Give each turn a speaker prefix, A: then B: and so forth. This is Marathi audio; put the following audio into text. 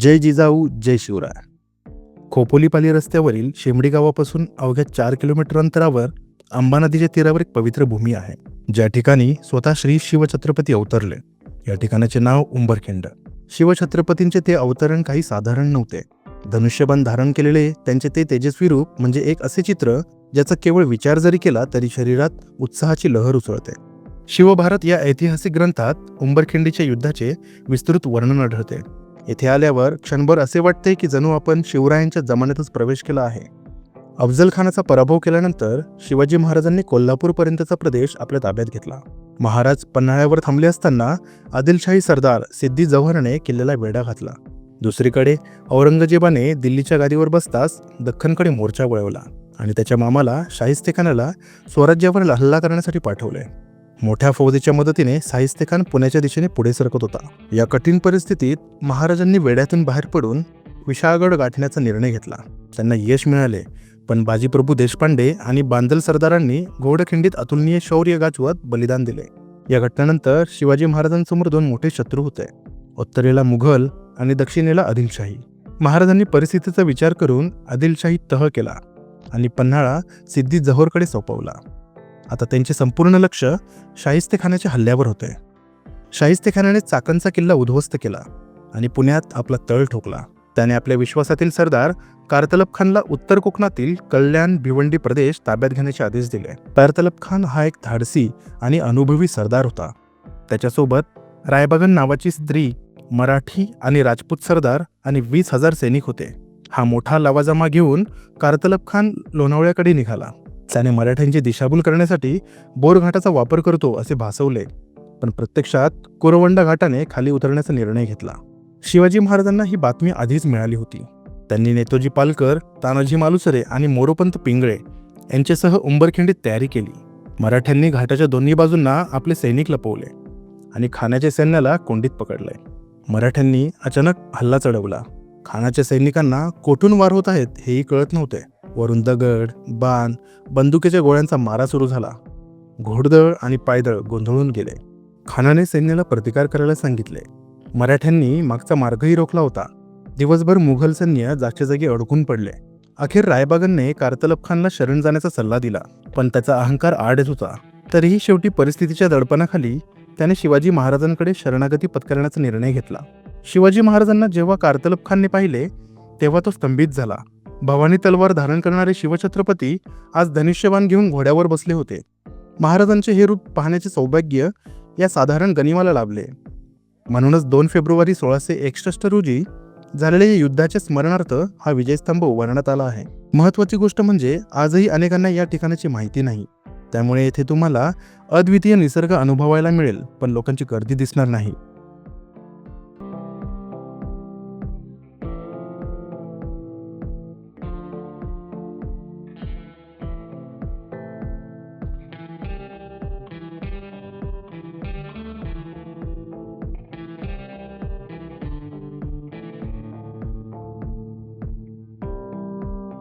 A: जय जिजाऊ जय शिवराय. खोपोलीपाली रस्त्यावरील शेंबडी गावापासून अवघ्या चार किलोमीटर अंतरावर अंबा नदीच्या तीरावर एक पवित्र भूमी आहे. ज्या ठिकाणी स्वतः श्री शिवछत्रपती अवतरले. या ठिकाणाचे नाव उंबरखिंड. शिवछत्रपतींचे ते अवतरण काही साधारण नव्हते. धनुष्यबाण धारण केलेले त्यांचे ते तेजस्वी रूप म्हणजे एक असे चित्र ज्याचा केवळ विचार जरी केला तरी शरीरात उत्साहाची लहर उसळते. शिवभारत या ऐतिहासिक ग्रंथात उंबरखिंडीच्या युद्धाचे विस्तृत वर्णन आढळते. येथे आल्यावर क्षणभर असे वाटते की जणू आपण शिवरायांच्या जमान्यातच प्रवेश केला आहे. अफजल खानाचा पराभव केल्यानंतर शिवाजी महाराजांनी कोल्हापूरपर्यंतचा प्रदेश आपल्या ताब्यात घेतला. महाराज पन्हाळ्यावर थांबले असताना आदिलशाही सरदार सिद्धी जव्हरने किल्ल्याला वेढा घातला. दुसरीकडे औरंगजेबाने दिल्लीच्या गादीवर बसताच दख्खनकडे मोर्चा वळवला आणि त्याच्या मामाला शाहिस्तेखानाला स्वराज्यावर हल्ला करण्यासाठी पाठवले. मोठ्या फौजेच्या मदतीने शाहिस्तेखान पुण्याच्या दिशेने पुढे सरकत होता. या कठीण परिस्थितीत महाराजांनी वेड्यातून बाहेर पडून विशाळगड गाठण्याचा निर्णय घेतला. त्यांना यश मिळाले पण बाजीप्रभू देशपांडे आणि बांदल सरदारांनी घोडखिंडीत अतुलनीय शौर्य गाजवत बलिदान दिले. या घटनेनंतर शिवाजी महाराजांसमोर दोन मोठे शत्रू होते उत्तरेला मुघल आणि दक्षिणेला आदिलशाही. महाराजांनी परिस्थितीचा विचार करून आदिलशाही तह केला आणि पन्हाळा सिद्धी जहोरकडे सोपवला. आता त्यांचे संपूर्ण लक्ष शाहिस्तेखानाच्या हल्ल्यावर होते. शाहिस्तेखानाने चाकणचा किल्ला उद्ध्वस्त केला आणि पुण्यात आपला तळ ठोकला. त्याने आपल्या विश्वासातील सरदार कारतलब खानला उत्तर कोकणातील कल्याण भिवंडी प्रदेश ताब्यात घेण्याचे आदेश दिले. कारतलब खान हा एक धाडसी आणि अनुभवी सरदार होता. त्याच्यासोबत रायबगन नावाची स्त्री मराठी आणि राजपूत सरदार आणि वीस हजार सैनिक होते. हा मोठा लवाजमा घेऊन कारतलब खान लोणावळ्याकडे निघाला. त्याने मराठ्यांची दिशाभूल करण्यासाठी बोरघाटाचा वापर करतो असे भासवले. पण प्रत्यक्षात कोरवंडा घाटाने खाली उतरण्याचा निर्णय घेतला. शिवाजी महाराजांना ही बातमी आधीच मिळाली होती. त्यांनी नेतोजी पालकर तानाजी मालुसरे आणि मोरोपंत पिंगळे यांच्यासह उंबरखिंडीत तयारी केली. मराठ्यांनी घाटाच्या दोन्ही बाजूंना आपले सैनिक लपवले आणि खानाच्या सैन्याला कोंडीत पकडले. मराठ्यांनी अचानक हल्ला चढवला. खानाच्या सैनिकांना कोठून वार होत आहेत हेही कळत नव्हते. वरून दगड बाण बंदुकीच्या गोळ्यांचा मारा सुरू झाला. घोडदळ आणि पायदळ गोंधळून गेले. खानाने सैन्याला प्रतिकार करायला सांगितले. मराठ्यांनी मागचा मार्गही रोखला होता. दिवसभर मुघल सैन्य जागच्या जागी अडकून पडले. अखेर रायबागनने कारतलब खानला शरण जाण्याचा सल्ला दिला पण त्याचा अहंकार आड येत होता. तरीही शेवटी परिस्थितीच्या दडपणाखाली त्याने शिवाजी महाराजांकडे शरणागती पत्करण्याचा निर्णय घेतला. शिवाजी महाराजांना जेव्हा कारतलब खानने पाहिले तेव्हा तो स्तंभित झाला. भवानी तलवार धारण करणारे शिवछत्रपती आज धनुष्यबाण घेऊन घोड्यावर बसले होते. महाराजांचे हे रूप पाहण्याचे सौभाग्य या साधारण गनिमाला लाभले. म्हणूनच दोन फेब्रुवारी सोळाशे एकसष्ट रोजी झालेल्या या युद्धाच्या स्मरणार्थ हा विजयस्तंभ उभारण्यात आला आहे. महत्वाची गोष्ट म्हणजे आजही अनेकांना या ठिकाणाची माहिती नाही. त्यामुळे येथे तुम्हाला अद्वितीय निसर्ग अनुभवायला मिळेल पण लोकांची गर्दी दिसणार नाही.